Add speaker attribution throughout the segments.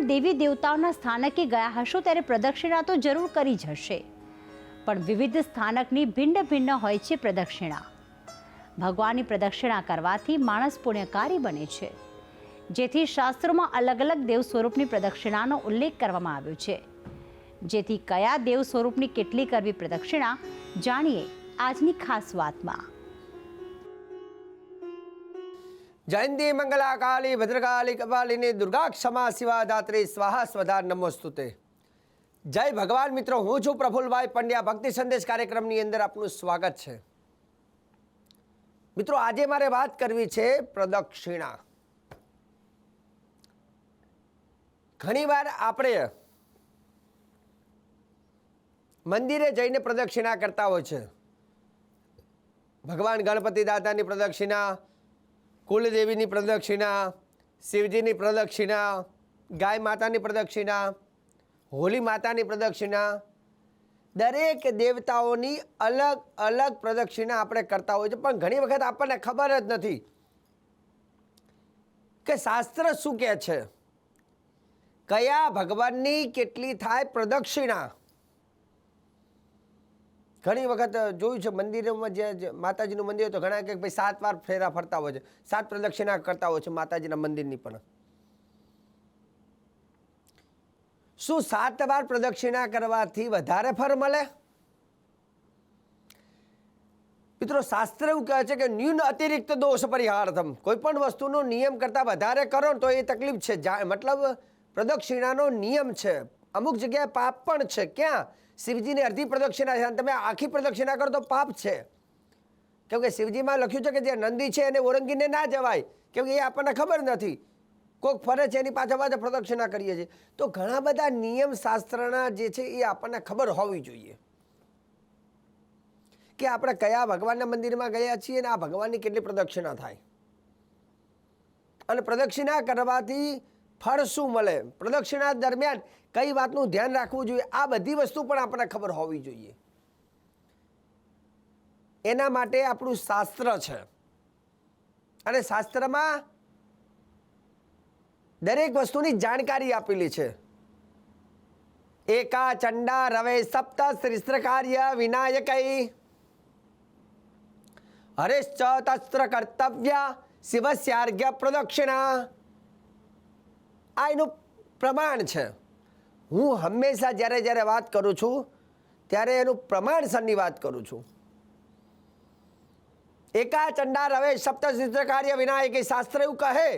Speaker 1: તમે દેવી દેવતાઓના સ્થાનકે ગયા હશો ત્યારે પ્રદક્ષિણા તો જરૂર કરી જ હશે. પણ વિવિધ સ્થાનકની ભિન્ન ભિન્ન હોય છે પ્રદક્ષિણા. ભગવાનની પ્રદક્ષિણા કરવાથી માણસ પુણ્યકારી બને છે. જેથી શાસ્ત્રોમાં અલગ અલગ દેવ સ્વરૂપની પ્રદક્ષિણાનો ઉલ્લેખ કરવામાં આવ્યો છે. જેથી કયા દેવ સ્વરૂપની કેટલી કરવી પ્રદક્ષિણા, જાણીએ આજની ખાસ વાતમાં.
Speaker 2: જયંતી મંગલા કાળી ભદ્રકાળી કપાલિની દુર્ગા ક્ષમા શિવા દાત્રી સ્વાહા સ્વધા નમોસ્તુતે. જય ભગવાન મિત્રો, હું છું પ્રફુલભાઈ પંડ્યા. ભક્તિ સંદેશ કાર્યક્રમની અંદર આપનું સ્વાગત છે. મિત્રો, આજે મારે વાત કરવી છે પ્રદક્ષિણા. ઘણીવાર આપણે મંદિરે જઈને પ્રદક્ષિણા કરતા હોય છે. ભગવાન ગણપતિ દાદાની પ્રદક્ષિણા કુલદેવીની પ્રદક્ષિણા, શિવજીની પ્રદક્ષિણા, ગાય માતાની પ્રદક્ષિણા, હોલી માતાની પ્રદક્ષિણા, દરેક દેવતાઓની અલગ અલગ પ્રદક્ષિણા આપણે કરતા હોય છે. પણ ઘણી વખત આપણને ખબર જ નથી કે શાસ્ત્ર શું કહે છે? કયા ભગવાનની કેટલી થાય પ્રદક્ષિણા? ઘણી વખત જોયું છે, મંદિરોમાં જે માતાજીનું મંદિર હોય તો ઘણા કે ભાઈ સાત વાર ફેરા ફરતા હોય છે. સાત પ્રદક્ષિણા કરતા હોય છે માતાજીના મંદિરની પણ. શું સાત વાર પ્રદક્ષિણા કરવાથી વધારે ફળ મળે? મિત્રો, શાસ્ત્ર એવું કહે છે કે ન્યૂન અતિરિક્ત દોષ પરિહાર્થમ. કોઈ પણ વસ્તુનો નિયમ કરતાં વધારે કરો તો એ તકલીફ છે. મતલબ, પ્રદક્ષિણાનો નિયમ છે. અમુક જગ્યાએ પાપ પણ છે. ક્યાં? શિવજીની અડધી પ્રદક્ષિણા છે અને તમે આખી પ્રદક્ષિણા કરો તો પાપ છે. કેમ કે શિવજીમાં લખ્યું છે કે જે નંદી છે એને ઓળંગીને ના જવાય. કેમ કે એ આપણને ખબર નથી. કોઈક ફરે છે, એની પાછળ પાછળ પ્રદક્ષિણા કરીએ છીએ. તો ઘણા બધા નિયમ શાસ્ત્રના જે છે એ આપણને ખબર હોવી જોઈએ. કે આપણે કયા ભગવાનના મંદિરમાં ગયા છીએ અને આ ભગવાનની કેટલી પ્રદક્ષિણા થાય. અને પ્રદક્ષિણા કરવાથી ફળ શું મળે. પ્રદક્ષિણા દરમિયાન કઈ વાતનું ધ્યાન રાખવું જોઈએ? આ બધી વસ્તુ પણ આપણને ખબર હોવી જોઈએ. એના માટે આપણું શાસ્ત્ર છે. અને શાસ્ત્રમાં દરેક વસ્તુની જાણકારી આપેલી છે. એકા ચંડા રવે સપ્ત શ્રીસ્ત્ર કાર્ય વિનાયકઈ હરેશ્ચ તસ્ત્ર કર્તવ્ય શિવસ્યાર્ઘ્ય પ્રદક્ષિણા. આ એનું પ્રમાણ છે. હું હંમેશા જ્યારે જ્યારે વાત કરું છું, ત્યારે એનું પ્રમાણસરની વાત કરું છું. એકા ચંડા રવે સપ્ત શ્રીસ્ત્ર કાર્ય વિનાયકી શાસ્ત્ર એવું કહે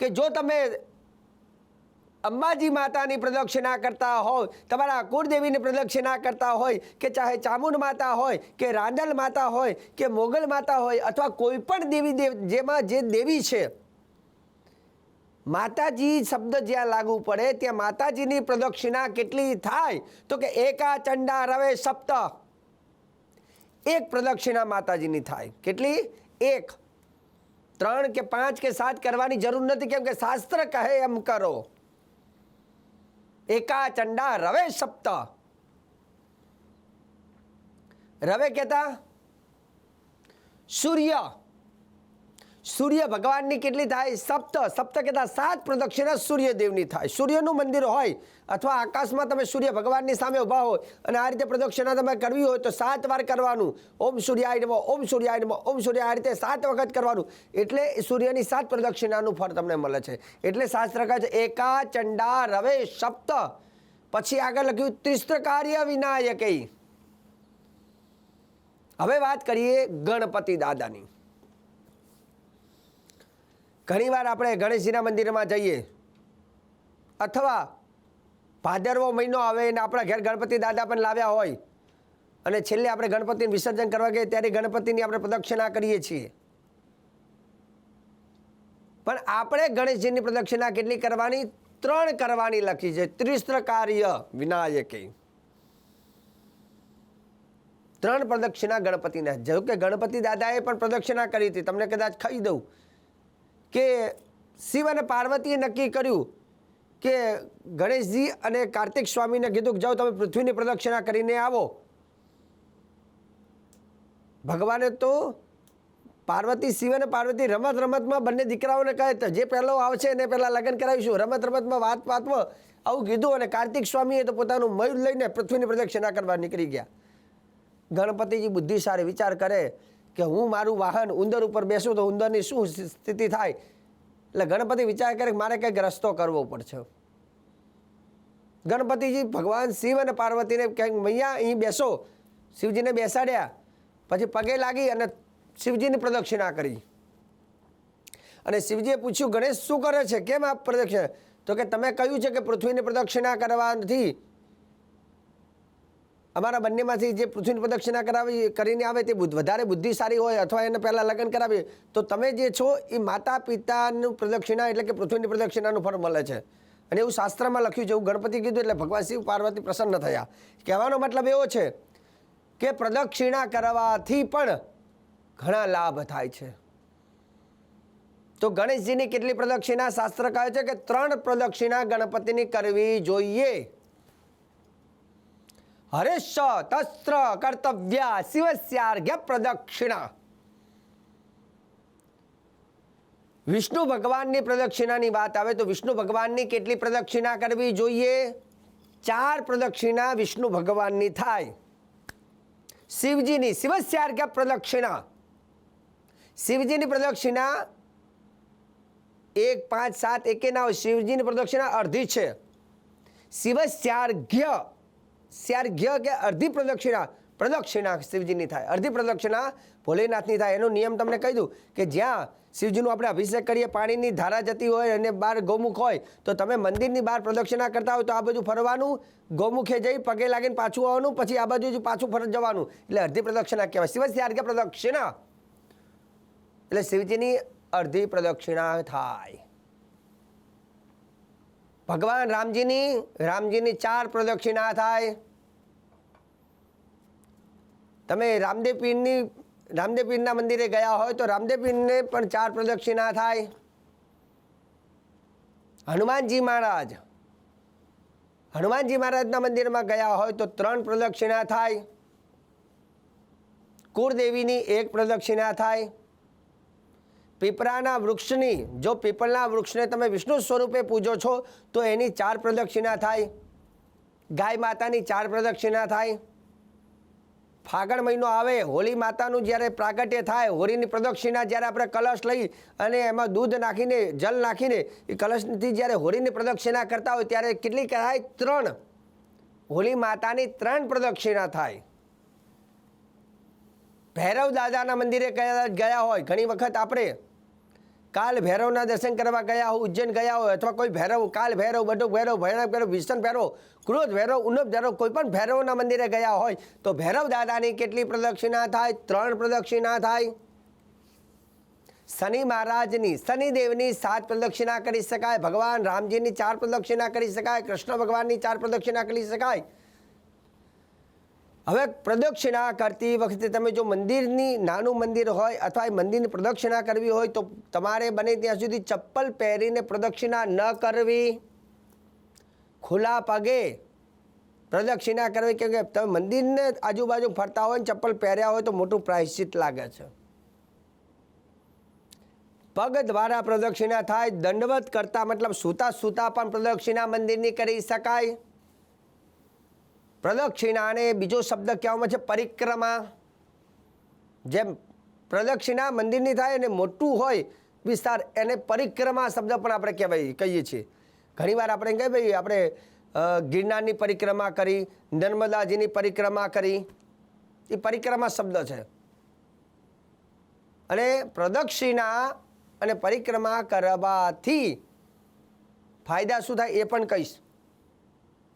Speaker 2: કે જો તમે અંબાજી માતાની પ્રદક્ષિણા કરતા હોય તમારા કુળદેવીની પ્રદક્ષિણા કરતા હોય, કે ચાહે ચામુંડ માતા હોય, કે રાંડલ માતા હોય, કે મોગલ માતા હોય, અથવા કોઈ પણ દેવી દેવ, જેમાં જે દેવી છે માતાજી શબ્દ જ્યાં લાગુ પડે, ત્યાં માતાજીની પ્રદક્ષિણા કેટલી થાય? તો કે એકા ચંડા રવે સપ્ત. એક પ્રદક્ષિણા માતાજીની થાય. કેટલી? એક. ત્રણ કે પાંચ કે સાત કરવાની જરૂર નથી, કેમ કે શાસ્ત્ર કહે એમ કરો. એકા ચંડા રવે સપ્ત. રવે કહેતા? સૂર્ય. સૂર્ય ભગવાનની કેટલી થાય? સપ્ત. સપ્ત કહેતા સાત પ્રદક્ષિણા સૂર્યદેવની થાય. સૂર્યનું મંદિર હોય અથવા આકાશમાં તમે સૂર્ય ભગવાનની સામે ઊભા હોય અને આ રીતે પ્રદક્ષિણા તમે કરવી હોય તો સાત વાર કરવાનું. ઓમ સૂર્યાય નમો, ઓમ સૂર્યાય નમો, ઓમ સૂર્ય આ રીતે સાત વખત કરવાનું. એટલે સૂર્યની સાત પ્રદક્ષિણાનું ફળ તમને મળે છે. એટલે શાસ્ત્ર કહે છે, એકા ચંડા રવે સપ્ત. પછી આગળ લખ્યું, ત્રિસ્ત્ર કાર્ય વિનાયકે. હવે વાત કરીએ ગણપતિ દાદાની. ઘણીવાર આપણે ગણેશજીના મંદિરમાં જઈએ. અથવા ભાદરવો મહિનો આવે અને આપણા ઘેર ગણપતિ દાદા પણ લાવ્યા હોય. અને છેલ્લે આપણે ગણપતિનું વિસર્જન કરવા ગઈએ ત્યારે ગણપતિની આપણે પ્રદક્ષિણા કરીએ છીએ. પણ આપણે ગણેશજીની પ્રદક્ષિણા કેટલી કરવાની? ત્રણ કરવાની લખી છે. ત્રિસ્ત્ર કાર્ય વિનાયકે. ત્રણ પ્રદક્ષિણા ગણપતિના. જો કે ગણપતિ દાદાએ પણ પ્રદક્ષિણા કરી હતી. તમને કદાચ ખાઈ દઉં. કે શિવ અને પાર્વતીએ નક્કી કર્યું કે ગણેશજી અને કાર્તિક સ્વામીને કીધું કે જાઓ તમે પૃથ્વીની પ્રદક્ષિણા કરીને આવો. ભગવાને તો પાર્વતી શિવ અને પાર્વતી રમત રમતમાં બંને દીકરાઓને કહે તો જે પહેલો આવશે એને પહેલાં લગ્ન કરાવીશું. રમત રમતમાં વાત વાતમાં આવું કીધું અને કાર્તિક સ્વામીએ તો પોતાનું મયુર લઈને પૃથ્વીની પ્રદક્ષિણા કરવા નીકળી ગયા. ગણપતિજી બુદ્ધિશાળી વિચાર કરે કે હું મારું વાહન ઉંદર ઉપર બેસું તો ઉંદરની શું સ્થિતિ થાય? એટલે ગણપતિ વિચાર કરે મારે કંઈક રસ્તો કરવો પડશે. ગણપતિજી ભગવાન શિવ અને પાર્વતીને કંઈક મૈયા અહીં બેસો. શિવજીને બેસાડ્યા. પછી પગે લાગી અને શિવજીની પ્રદક્ષિણા કરી. અને શિવજીએ પૂછ્યું, ગણેશ, શું કરે છે? કેમ આ પ્રદક્ષિણા? તો કે, તમે કહ્યું છે કે પૃથ્વીની પ્રદક્ષિણા કરવાથી અમારા બંનેમાંથી જે પૃથ્વીની પ્રદક્ષિણા કરાવી, કરીને આવે તે વધારે વધારે બુદ્ધિશાળી હોય અથવા એને પહેલાં લગ્ન કરાવીએ, તો તમે જે છો એ માતા પિતાનું પ્રદક્ષિણા એટલે કે પૃથ્વીની પ્રદક્ષિણાનું ફળ મળે છે. અને એવું શાસ્ત્રમાં લખ્યું છે, એવું ગણપતિ કીધું એટલે ભગવાન શિવ પાર્વતી પ્રસન્ન થયા. કહેવાનો મતલબ એવો છે કે પ્રદક્ષિણા કરવાથી પણ ઘણા લાભ થાય છે. તો ગણેશજીની કેટલી પ્રદક્ષિણા? શાસ્ત્ર કહે છે કે ત્રણ પ્રદક્ષિણા ગણપતિની કરવી જોઈએ. હરેશ તસ્ત્ર કર્તવ્ય શિવસ્યાર્ઘ્ય પ્રદક્ષિણા વિષ્ણુ ભગવાનની પ્રદક્ષિણાની વાત આવે તો વિષ્ણુ ભગવાનની કેટલી પ્રદક્ષિણા કરવી જોઈએ ચાર પ્રદક્ષિણા વિષ્ણુ ભગવાનની થાય શિવજીની શિવસ્યાર્ઘ્ય પ્રદક્ષિણા શિવજીની પ્રદક્ષિણા એક પાંચ સાત એકે ના શિવજીની પ્રદક્ષિણા અડધી છે શિવસ્યાર્ઘ્ય સ્યાર્ઘ્ય કે અડધી પ્રદક્ષિણા. પ્રદક્ષિણા શિવજીની થાય. અડધી પ્રદક્ષિણા ભોલેનાથની થાય. એનો નિયમ તમને કહી દઉં કે જ્યાં શિવજીનું આપણે અભિષેક કરીએ, પાણીની ધારા જતી હોય અને બહાર ગૌમુખ હોય, તો તમે મંદિરની બહાર પ્રદક્ષિણા કરતા હોય તો આ બાજુ ફરવાનું, ગૌમુખે જઈ પગે લાગીને પાછું આવવાનું, પછી આ બાજુ પાછું ફરજ જવાનું. એટલે અડધી પ્રદક્ષિણા કહેવાય. શિવસ્યાર્ઘ્ય પ્રદક્ષિણા. એટલે શિવજીની અડધી પ્રદક્ષિણા થાય. ભગવાન રામજીની રામજીની ચાર પ્રદક્ષિણા થાય. તમે રામદેવ પીરની, રામદેવ પીરના મંદિરે ગયા હોય તો રામદેવ પીરને પણ ચાર પ્રદક્ષિણા થાય. હનુમાનજી મહારાજ, હનુમાનજી મહારાજના મંદિરમાં ગયા હોય તો ત્રણ પ્રદક્ષિણા થાય. કુળદેવીની એક પ્રદક્ષિણા થાય. પીપળાના વૃક્ષની, જો પીપળના વૃક્ષને તમે વિષ્ણુ સ્વરૂપે પૂજો છો, તો એની ચાર પ્રદક્ષિણા થાય. ગાય માતાની ચાર પ્રદક્ષિણા થાય. ફાગણ મહિનો આવે, હોળી માતાનું જ્યારે પ્રાગટ્ય થાય, હોળીની પ્રદક્ષિણા જ્યારે આપણે કલશ લઈ અને એમાં દૂધ નાખીને, જલ નાખીને, એ કલશથી જ્યારે હોળીની પ્રદક્ષિણા કરતા હોય, ત્યારે કેટલી કરાય ત્રણ. હોળી માતાની ત્રણ પ્રદક્ષિણા થાય. ભૈરવ દાદાના મંદિરે ગયા હોય, ઘણી વખત આપણે કાલ ભૈરવના દર્શન કરવા ગયા હોય, ઉજ્જૈન ગયા હોય, અથવા કોઈ ભૈરવ, કાલ ભૈરવ બટુક ભૈરવ ભૈરવ ભૈરવ, વિષ્ણ ભૈરવ, ક્રોધ ભૈરવ, ઉનપ ભૈરવ, કોઈ પણ ભૈરવના મંદિરે ગયા હોય, તો ભૈરવ દાદાની કેટલી પ્રદક્ષિણા થાય? ત્રણ પ્રદક્ષિણા થાય. શનિ મહારાજની શનિદેવની સાત પ્રદક્ષિણા કરી શકાય, ભગવાન રામજીની ચાર પ્રદક્ષિણા કરી શકાય, કૃષ્ણ ભગવાનની ચાર પ્રદક્ષિણા કરી શકાય. હવે પ્રદક્ષિણા કરતી વખતે તમે જો મંદિરની નાનું મંદિર હોય અથવા એ મંદિરની પ્રદક્ષિણા કરવી હોય તો તમારે બને ત્યાં સુધી ચપ્પલ પહેરીને પ્રદક્ષિણા ન કરવી. ખુલ્લા પગે પ્રદક્ષિણા કરવી કેમ કે તમે મંદિરને આજુબાજુ ફરતા હોય ચપ્પલ પહેર્યા હોય તો મોટું પ્રાયશ્ચિત લાગે છે. પગ દ્વારા પ્રદક્ષિણા થાય, દંડવત કરતા મતલબ સૂતા સૂતા પણ પ્રદક્ષિણા મંદિરની કરી શકાય. પ્રદક્ષિણાને બીજો શબ્દ કહેવામાં છે પરિક્રમા. જેમ પ્રદક્ષિણા મંદિરની થાય અને મોટું હોય વિસ્તાર, એને પરિક્રમા શબ્દ પણ આપણે કહેવાય, કહીએ છીએ. ઘણીવાર આપણે કહીએ, ભાઈ, આપણે ગિરનારની પરિક્રમા કરી, નર્મદાજીની પરિક્રમા કરી. એ પરિક્રમા શબ્દ છે. અને પ્રદક્ષિણા અને પરિક્રમા કરવાથી ફાયદા શું થાય એ પણ કહીશ.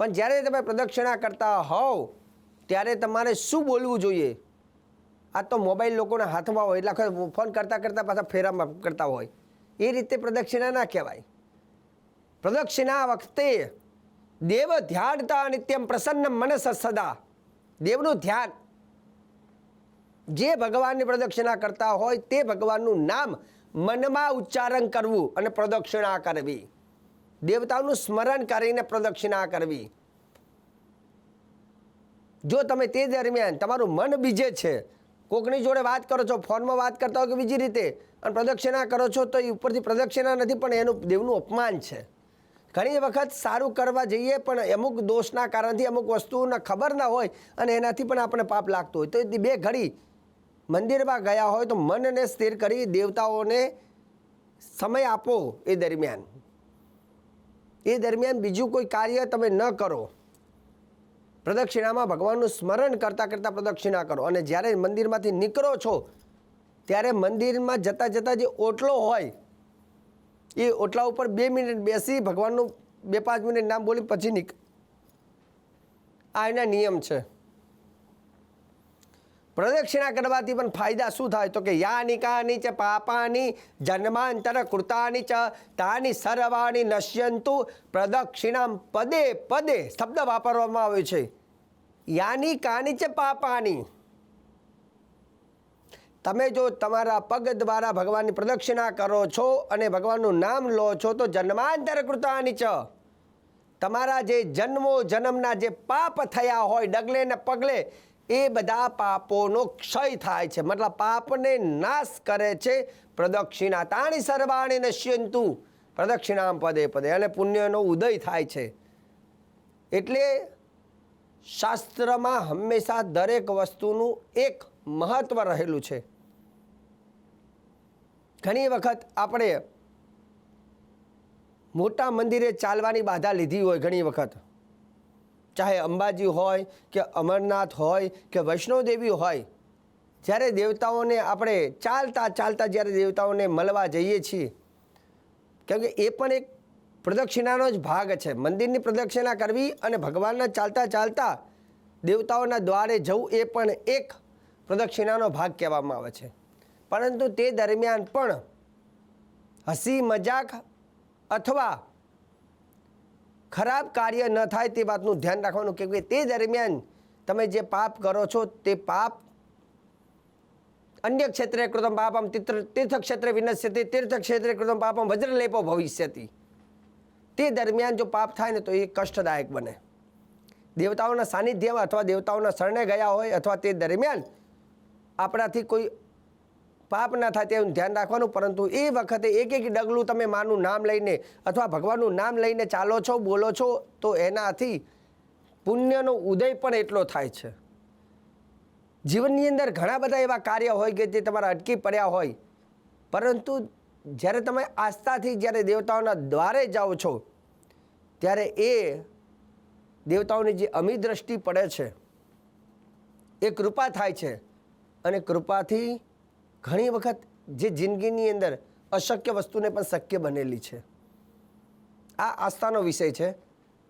Speaker 2: પણ જ્યારે તમે પ્રદક્ષિણા કરતા હોવ, ત્યારે તમારે શું બોલવું જોઈએ? આ તો મોબાઈલ લોકોના હાથમાં હોય, એટલે ફોન કરતાં કરતાં પાછા ફેરામાં કરતા હોય. એ રીતે પ્રદક્ષિણા ના કહેવાય. પ્રદક્ષિણા વખતે દેવ ધ્યાનતા નિત્યમ પ્રસન્ન મનસ સદા. દેવનું ધ્યાન. જે ભગવાનની પ્રદક્ષિણા કરતા હોય, તે ભગવાનનું નામ મનમાં ઉચ્ચારણ કરવું અને પ્રદક્ષિણા કરવી. દેવતાઓનું સ્મરણ કરીને પ્રદક્ષિણા કરવી. જો તમે તે દરમિયાન તમારું મન બીજે છે, કોકની જોડે વાત કરો છો, ફોનમાં વાત કરતા હોય કે બીજી રીતે, અને પ્રદક્ષિણા કરો છો, તો એ ઉપરથી પ્રદક્ષિણા નથી, પણ એનું દેવનું અપમાન છે. ઘણી વખત સારું કરવા જઈએ, પણ અમુક દોષના કારણથી અમુક વસ્તુઓને ખબર ના હોય, અને એનાથી પણ આપણે પાપ લાગતું હોય. તો એ બે ઘડી મંદિરમાં ગયા હોય, તો મનને સ્થિર કરી દેવતાઓને સમય આપો એ દરમિયાન. એ દરમિયાન બીજું કોઈ કાર્ય તમે ન કરો. પ્રદક્ષિણામાં ભગવાનનું સ્મરણ કરતાં કરતાં પ્રદક્ષિણા કરો. અને જ્યારે મંદિરમાંથી નીકળો છો, ત્યારે મંદિરમાં જતાં જતાં જે ઓટલો હોય, એ ઓટલા ઉપર બે મિનિટ બેસી ભગવાનનું બે પાંચ મિનિટ નામ બોલી પછી નીક આ એના નિયમ છે. પ્રદક્ષિણા કરવાથી પણ ફાયદા શું થાય? તો કે યાની કાની ચ પાપાની, જન્માંતર કૃતાની ચ તાની સર્વાણી નશ્યંતુ પ્રદક્ષિણામ પદે પદે શબ્દ વાપરવામાં આવ્યો છે. યાની કાની ચ પાપાની. તમે જો તમારા પગ દ્વારા ભગવાનની પ્રદક્ષિણા કરો છો અને ભગવાનનું નામ લો છો, તો જન્માંતર કૃતાની ચ. તમારા જે જન્મો જન્મના જે પાપ થયા હોય, ડગલે ને પગલે એ બધા પાપોનો ક્ષય થાય છે. મતલબ પાપને નાશ કરે છે. પ્રદક્ષિણા તાણી સર્વાણી નશ્યંતુ. પ્રદક્ષિણામ પદે પદે. અને પુણ્યનો ઉદય થાય છે. એટલે શાસ્ત્રમાં હંમેશા દરેક વસ્તુનું એક મહત્વ રહેલું છે. ઘણી વખત આપણે મોટા મંદિરે ચાલવાની બાધા લીધી હોય ઘણી વખત. ચાહે અંબાજી હોય કે અમરનાથ હોય કે વૈષ્ણોદેવી હોય, જ્યારે દેવતાઓને આપણે ચાલતા ચાલતા જ્યારે દેવતાઓને મળવા જઈએ છીએ, કેમ કે એ પણ એક પ્રદક્ષિણાનો જ ભાગ છે. મંદિરની પ્રદક્ષિણા કરવી અને ભગવાનના ચાલતા ચાલતા દેવતાઓના દ્વારે જવું એ પણ એક પ્રદક્ષિણાનો ભાગ કહેવામાં આવે છે. પરંતુ તે દરમિયાન પણ હસી મજાક અથવા ખરાબ કાર્ય ન થાય તે વાતનું ધ્યાન રાખવાનું કે તે દરમિયાન તમે જે પાપ કરો છો તે પાપ અન્ય ક્ષેત્રે કૃતમ પાપમ તીર્થ ક્ષેત્રે વિનશ્યતિ તીર્થ ક્ષેત્રે કૃતમ પાપમ વજ્રલેપો ભવિષ્યતિ. તે દરમિયાન જો પાપ થાય ને તો એ કષ્ટદાયક બને. દેવતાઓના સાનિધ્યમાં અથવા દેવતાઓના શરણે ગયા હોય અથવા તે દરમિયાન આપણાથી કોઈ પાપ ના થાય તેનું ધ્યાન રાખવાનું, પરંતુ એ વખતે એક એક ડગલું તમે માનું નામ લઈને અથવા ભગવાનનું નામ લઈને ચાલો છો, બોલો છો, તો એનાથી પુણ્યનો ઉદય પણ એટલો થાય છે. જીવનની અંદર ઘણા બધા એવા કાર્ય હોય કે જે તમારા અટકી પડ્યા હોય, પરંતુ જ્યારે તમે આસ્થાથી જ્યારે દેવતાઓના દ્વારે જાઓ છો, ત્યારે એ દેવતાઓની જે અમી દ્રષ્ટિ પડે છે, એ કૃપા થાય છે અને કૃપાથી ઘણી વખત જે જિંદગીની અંદર અશક્ય વસ્તુને પણ શક્ય બનેલી છે. આ આસ્થાનો વિષય છે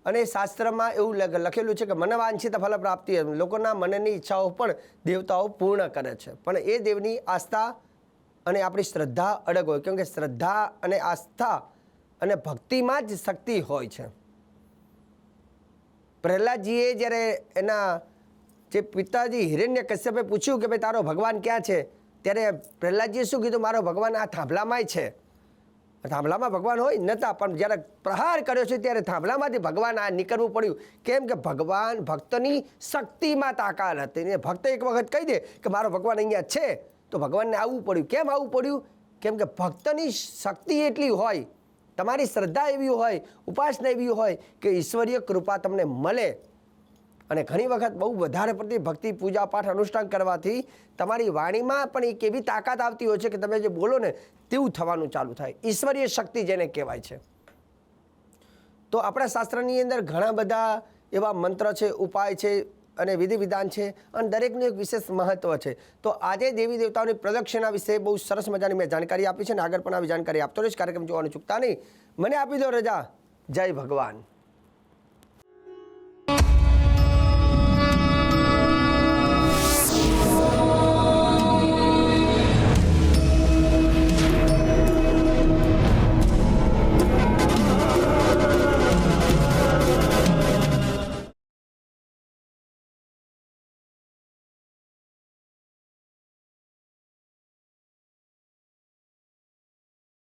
Speaker 2: અને શાસ્ત્રમાં એવું લખ- લખેલું છે કે મનવાંછિત ફલ પ્રાપ્તિ લોકોના મનની ઈચ્છાઓ પણ દેવતાઓ પૂર્ણ કરે છે. પણ એ દેવની આસ્થા અને આપણી શ્રદ્ધા અડગ હોય. કેમ કે શ્રદ્ધા અને આસ્થા અને ભક્તિમાં જ શક્તિ હોય છે. પ્રહલાદજીએ જ્યારે એના જે પિતાજી હિરણ્ય કશ્યપે પૂછ્યું કે ભાઈ તારો ભગવાન ક્યાં છે? ત્યારે પ્રહલાદજીએ શું કીધું? મારો ભગવાન આ થાંભલામાંય છે. થાંભલામાં ભગવાન હોય નહોતા પણ જ્યારે પ્રહાર કર્યો છે ત્યારે થાંભલામાંથી ભગવાન આ નીકળવું પડ્યું. કેમ કે ભગવાન ભક્તની શક્તિમાં તાકાત હતી. ને ભક્ત એક વખત કહી દે કે, મારો ભગવાન અહીંયા છે. તો ભગવાનને આવવું પડ્યું. કેમ આવવું પડ્યું? કેમ કે ભક્તની શક્તિ એટલી હોય, તમારી શ્રદ્ધા એવી હોય, ઉપાસના એવી હોય કે ઈશ્વરીય કૃપા તમને મળે. અને ઘણી વખત બહુ વધારે પડતી ભક્તિ પૂજા પાઠ અનુષ્ઠાન કરવાથી તમારી વાણીમાં પણ એક એવી તાકાત આવતી હોય છે કે તમે જે બોલો ને તેવું થવાનું ચાલુ થાય. ઈશ્વરીય શક્તિ જેને કહેવાય છે. તો આપણા શાસ્ત્રની અંદર ઘણા બધા એવા મંત્ર છે, ઉપાય છે અને વિધિ વિધાન છે અને દરેકનું એક વિશેષ મહત્વ છે. તો આજે દેવી દેવતાઓની પ્રદક્ષિણા વિશે બહુ સરસ મજાની મેં જાણકારી આપી છે અને આગળ પણ આવી જાણકારી આપતો રહીશ. કાર્યક્રમ જોવાનું ચૂકતા નહીં. મને આપી દો રજા. જય ભગવાન.